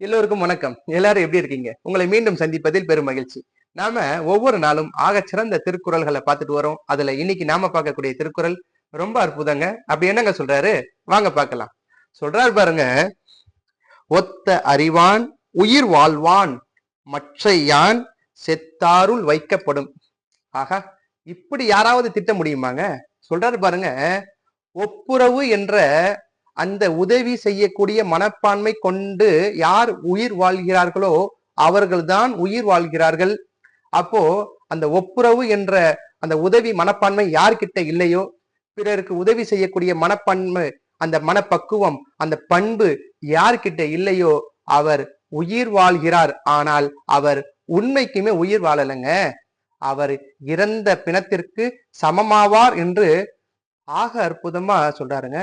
எல்லோருக்கும் வணக்கம். எல்லாரும் எப்படி இருக்கீங்க? உங்களை மீண்டும் சந்திப்பதில் பெரும் மகிழ்ச்சி. நாம ஒவ்வொரு நாளும் ஆகச் சிறந்த திருக்குறள்களை பார்த்துட்டு வரோம். அதுல இன்னைக்கு நாம பார்க்கக்கூடிய திருக்குறள் ரொம்ப அற்புதங்க. அப்படி என்னங்க சொல்றாரு? வாங்க பார்க்கலாம். சொல்றாரு பாருங்க. ஒத்த அறிவான் உயிர் வாழ்வான் மற்றையான் செத்தாருள் வைக்கப்படும். ஆகா இப்படி யாராவது திட்ட முடியுமாங்க? சொல்றாரு பாருங்க. ஒப்புரவு என்ற அந்த உதவி செய்யக்கூடிய மனப்பான்மை கொண்டு யார் உயிர் வாழ்கிறார்களோ அவர்கள்தான் உயிர் வாழ்கிறார்கள். அப்போ அந்த ஒப்புரவு என்ற அந்த உதவி மனப்பான்மை யார்கிட்ட இல்லையோ? பிறருக்கு உதவி செய்யக்கூடிய மனப்பான்மை அந்த மனப்பக்குவம் அந்த பண்பு யார்கிட்ட இல்லையோ? அவர் உயிர் வாழ்கிறார். ஆனால் அவர் உண்மைக்குமே உயிர் வாழலைங்க. அவர் இறந்த பிணத்திற்கு சமமாவார் என்று ஆக அற்புதமா சொல்றாருங்க.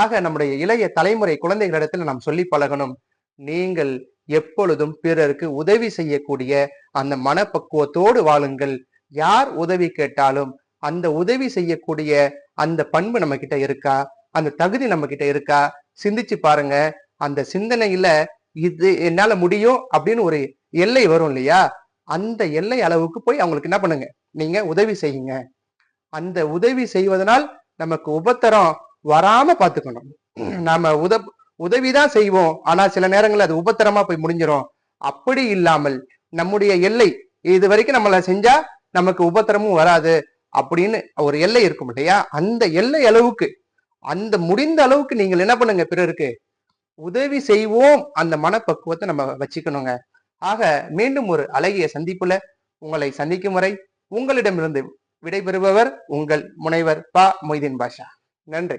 ஆக நம்முடைய இளைய தலைமுறை குழந்தைகளிடத்துல நாம் சொல்லி பழகணும். நீங்கள் எப்பொழுதும் பிறருக்கு உதவி செய்யக்கூடிய அந்த மனப்பக்குவத்தோடு வாழுங்கள். யார் உதவி கேட்டாலும் அந்த உதவி செய்யக்கூடிய அந்த பண்பு நம்ம கிட்ட இருக்கா? அந்த தகுதி நம்ம கிட்ட இருக்கா? சிந்திச்சு பாருங்க. அந்த சிந்தனையில இது என்னால முடியும் அப்படின்னு ஒரு எல்லை வரும் இல்லையா? அந்த எல்லை அளவுக்கு போய் அவங்களுக்கு என்ன பண்ணுங்க? நீங்க உதவி செய்யுங்க. அந்த உதவி செய்வதனால் நமக்கு உபத்தரம் வராம பாத்துக்கணும். நாம உத உதவிதான் செய்வோம். ஆனா சில நேரங்கள்ல அது உபத்திரமா போய் முடிஞ்சிரும். அப்படி இல்லாமல் நம்முடைய எல்லை இது வரைக்கும் நம்மள செஞ்சா நமக்கு உபத்திரமும் வராது அப்படின்னு ஒரு எல்லை இருக்கும் இல்லையா? அந்த எல்லை அளவுக்கு அந்த முடிந்த அளவுக்கு நீங்கள் என்ன பண்ணுங்க பிறருக்கு? உதவி செய்வோம். அந்த மனப்பக்குவத்தை நம்ம வச்சுக்கணுங்க. ஆக மீண்டும் ஒரு அழகிய சந்திப்புல உங்களை சந்திக்கும் வரை உங்களிடமிருந்து விடைபெறுபவர் உங்கள் முனைவர் பா மொய்தீன் பாஷா. நன்றி.